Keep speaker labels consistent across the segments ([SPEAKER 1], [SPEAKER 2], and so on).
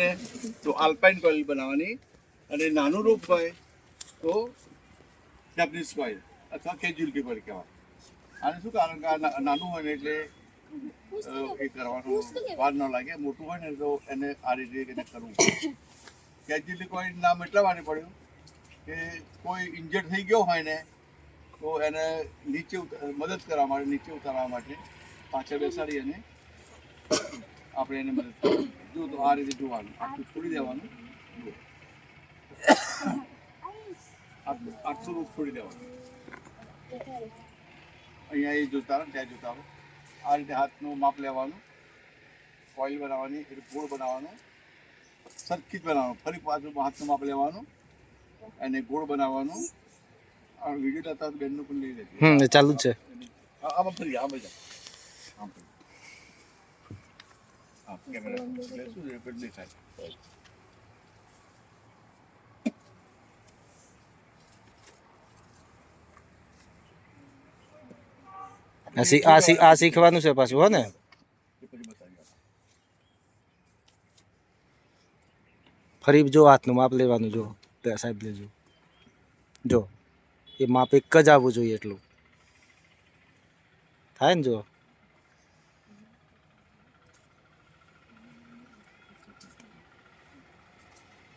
[SPEAKER 1] ને તો Alpine coil બનાવવાની અને નાનું રૂપ હોય તો જાપનીઝ કોઇલ અથવા કેજ્યુઅલિટી કોઇલ કહેવાય. આને શું કારણ કે નાનું હોય ને એટલે એ કરવાનું વાર ન લાગે. મોટું હોય ને તો એને આ રીતે એને કરવું કેજ્યુઅલિટી કોઇલ નામ એટલા માટે પડ્યું કે કોઈ ઇન્જર્ડ થઈ ગયો હોય ને તો એને નીચે મદદ કરવા માટે, નીચે ઉતારવા માટે પાછળ બેસાડી અને આપણે એને મદદ. જો તો આ રીતે જોવાનું આટલું છોડી દેવાનું. આટલું આટલું રૂપ છોડી દેવાનું. અહીંયા એ જોતા રહો ત્યાં જોતા રહો. આ રીતે હાથનું માપ લેવાનું. કોઇલ બનાવવાની એટલે ગોળ બનાવવાનું. સરખી જ બનાવવાનું. ફરી પાછું હાથનું માપ લેવાનું અને ગોળ બનાવવાનું. આ વીડિયો લેતા બેનનું પણ લઈ લેજો.
[SPEAKER 2] હમ ચાલુ જ છે.
[SPEAKER 1] આ- આમાં ફરી આમ જ આમ. ફરી. હા કેમેરા એટલે શું છે દેખાય
[SPEAKER 2] આ આ શીખવાનું છે પાછું હો ને. ફરી જો હાથનું માપ લેવાનું જો. સાહેબ લેજો. જો. એ માપ એક જ આવવું જોઈએ એટલું. થાય ને જો?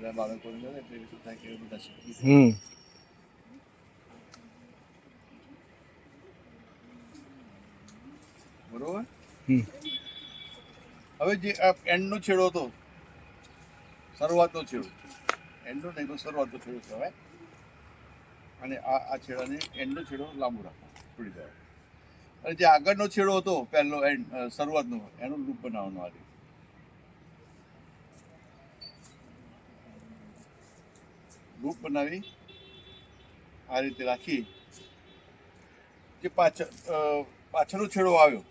[SPEAKER 1] બધા ને એટલે શું થાય કે બધા શીખી.
[SPEAKER 2] હમ.
[SPEAKER 1] બરોબર? હવે જે આ એન્ડનો છેડો હતો શરૂઆતનો છેડો. એન્ડનો નહીં તો શરૂઆતનો છેડો કહેવાય અને આ આ છેડાને એન્ડનો છેડો લાંબો રાખો છોડી દેવાનો અને જે આગળનો છેડો હતો પહેલો એન્ડ શરૂઆતનો એનો લૂપ બનાવવાનો આ રીતે લૂપ બનાવી આ રીતે રાખી જે પાછળ પાછળનો છેડો આવ્યો.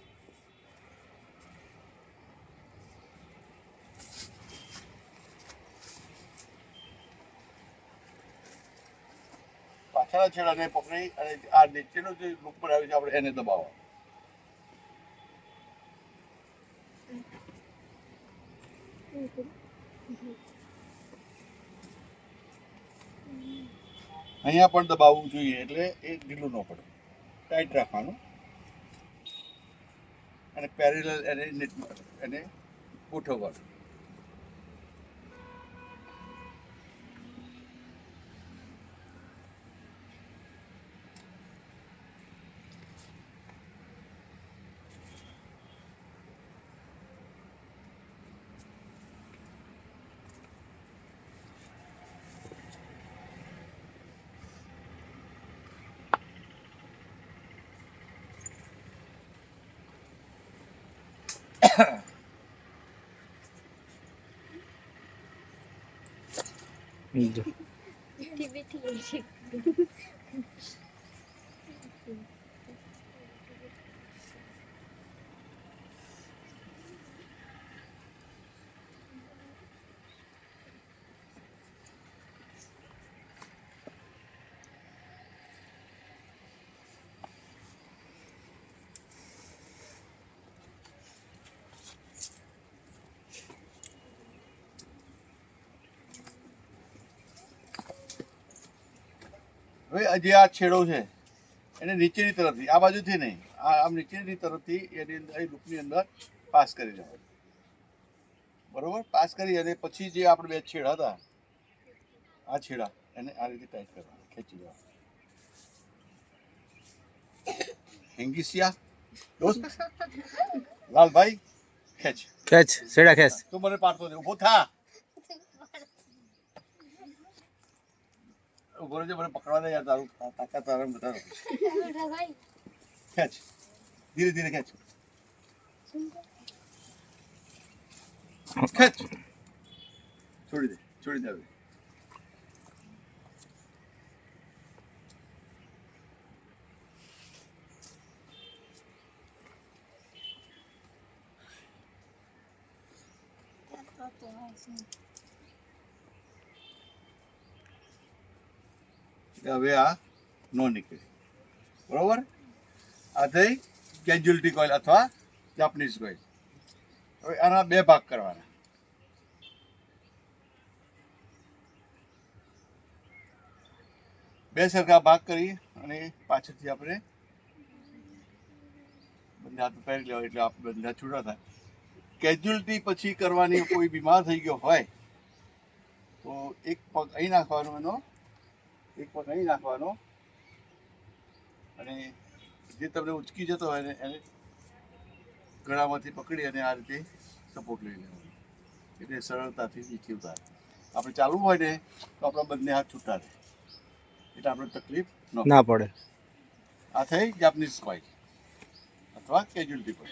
[SPEAKER 1] પાછળના છેડાને પકડી અને આ નીચેનો જે ગ્રુપ બનાવ્યો છે, આપણે એને દબાવવા. અહીંયા પણ દબાવવું જોઈએ એટલે એ ઢીલું ન પડે. ટાઈટ રાખવાનું. અને પેરેલલ એને એને ગોઠવવાનું.
[SPEAKER 2] જો
[SPEAKER 1] હવે જે આ છેડો છે એને નીચેની તરફથી આ બાજુથી નહીં આ આમ નીચેની તરફથી એની અંદર એ લૂપની અંદર પાસ કરી જવાનું બરોબર? પાસ કરી અને પછી જે આપણે બે છેડા હતા આ છેડા એને આ રીતે ટાઈટ કરવાના ખેંચી દેવા હેંગીસિયા? દોસ્ત? લાલભાઈ ખેંચ.
[SPEAKER 2] ખેંચ છેડા ખેંચ.
[SPEAKER 1] તું મને પાડતો ઊભો થા. ઊભો રહેજે, મને પકડવા દે યાર તારું તાકાત તારે બધા ખેંચ. ધીરે ધીરે ખેંચ. ખેંચ. છોડી દે છોડી દે હવે. એટલે હવે આ નો નીકળે. બરાબર? આ થઈ કેજ્યુઅલિટી કોઇલ અથવા જાપનીઝ કોઇલ. હવે આના બે ભાગ કરવાના. બે સરખા ભાગ કરી અને પાછળથી આપણે બંને હાથ પહેરી લેવા એટલે આપણે હાથ છૂટા થાય. કેજ્યુઅલિટી પછી કરવાની કોઈ બીમાર થઈ ગયો હોય, તો એક પગ અહીં નાખવાનો એનો એક પગ અહીં નાખવાનો. અને જે તમને ઉચકી જતો હોય ને એને ગળામાંથી પકડી અને આ રીતે સપોર્ટ લઈ લેવાનો. એટલે સરળતાથી નીચે ઉતારે આપણે ચાલવું હોય ને તો આપણા બંને હાથ છૂટા રહે એટલે આપણે તકલીફ ન
[SPEAKER 2] પડે.
[SPEAKER 1] આ થઈ જાપનીઝ સ્ક્વાઇલ અથવા કેજ્યુઅલિટી પર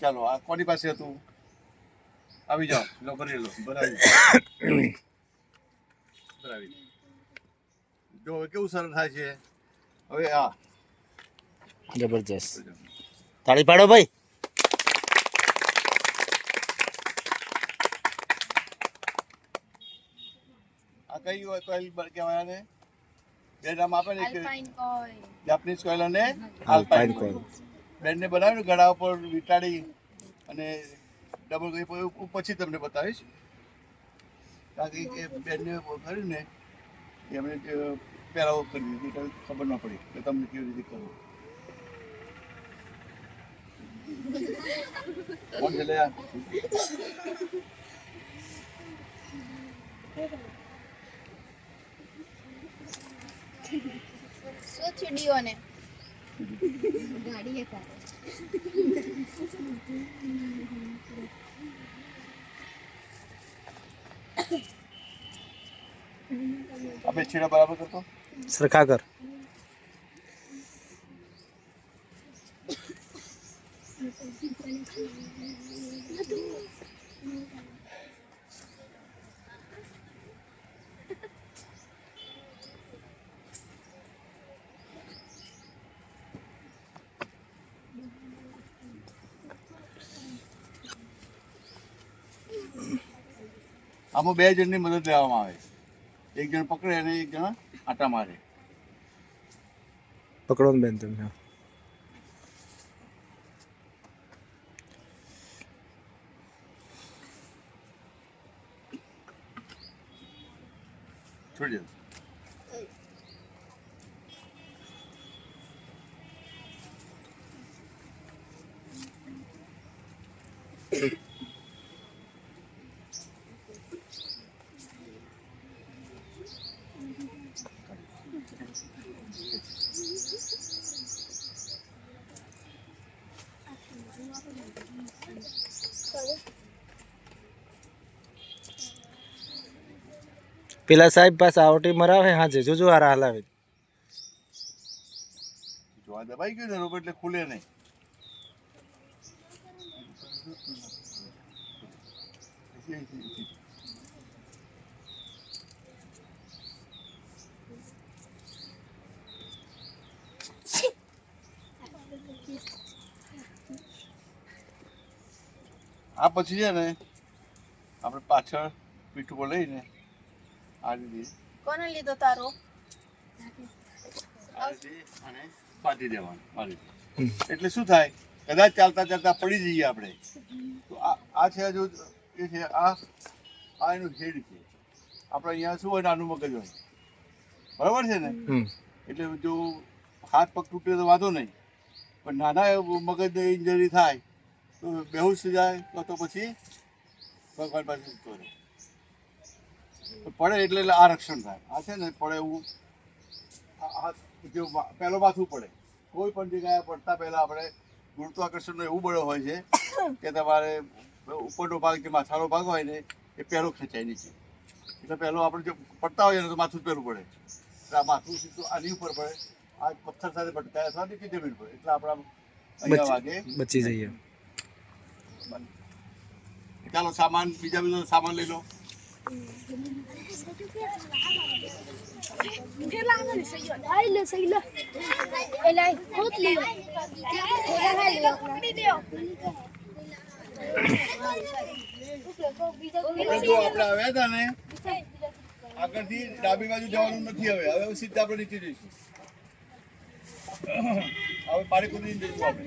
[SPEAKER 1] ચાલો આ કોની પાસે હતું? આવી જાઓ. લો ભરી લો. બરાબર ભરાવી જો હવે કેવું સરળ થાય છે? હવે આ.
[SPEAKER 2] જબરજસ્ત. તાળી પાડો ભાઈ.
[SPEAKER 1] આ કઈ કોઇલ કહેવાય ને બે નામ આપે ને. જાપનીઝ કોઇલ અને
[SPEAKER 2] આલ્પાઇન
[SPEAKER 1] કોઈલ બેનને બનાવ્યું ગળા ઉપર વીંટાળી અને ડબલ ગઈ હું પછી તમને બતાવીશ. કારણ કે બેનને કર્યું ને એમણે પહેરાવો કરી દીધી ખબર ન પડી કે તમને કેવી રીતે કરવું. કોણ છે લે આ?
[SPEAKER 3] શું થયું ડીઓને ગાડી
[SPEAKER 1] આપણે છેડા બરાબર કરતો?
[SPEAKER 2] સરખા કર
[SPEAKER 1] આમાં બે જણની મદદ લેવામાં આવે એક જણ પકડે અને એક જણ આટા મારે
[SPEAKER 2] પકડો ને બેન તમે.
[SPEAKER 1] છોડી દો
[SPEAKER 2] પેલા સાહેબ પાસે આવટી મરાવે, હાજે જોજો આ રાહ
[SPEAKER 1] લાવે. જોવા દબાઈ ગયું ને રોબર એટલે ખુલે નહીં. આ પછી છે ને, આપણે પાછળ પીઠું લઈને આ રીતે
[SPEAKER 3] કોને લીધો તારો?
[SPEAKER 1] બાંધી દેવાનું આ એટલે શું થાય? કદાચ ચાલતા ચાલતા પડી જઈએ આપણે. તો આ આ છે જો એ છે આ આ એનું હેડ છે. આપણે અહીંયા શું હોય નાનું મગજ હોય. બરાબર છે ને? એટલે જો હાથ પગ તૂટે તો વાંધો નહીં. પણ નાના મગજને ઇન્જરી થાય તો બેહોશ થઈ જાય તો પછી ભગવાન પાસે કરે. પડે એટલે એટલે આ રક્ષણ થાય. આ છે ને પડે એવું. જો પહેલો માથું પડે? કોઈ પણ જગ્યાએ પડતા પહેલા આપણે ગુરુત્વાકર્ષણનો એવું બળો હોય છે કે તમારે ઉપરનો ભાગ કે માથાનો ભાગ હોય ને એ પહેલો ખેંચાય નીચે. એટલે પહેલો આપણે જો પડતા હોઈએ ને તો માથું જ પહેલું પડે. એટલે આ માથું સીધું આની ઉપર પડે. આ પથ્થર સાથે ભટકાય અથવા નીચે જમીન પડે એટલે આપણા વાગે
[SPEAKER 2] બચી જઈએ.
[SPEAKER 1] ચાલો સામાન બીજા બીજો સામાન લઈ લો. આગળથી ડાબી બાજુ જવાનું નથી હવે. હવે સીધા આપણે નીચે જઈશું. હવે પાણી કુદીને જઈશું આપણે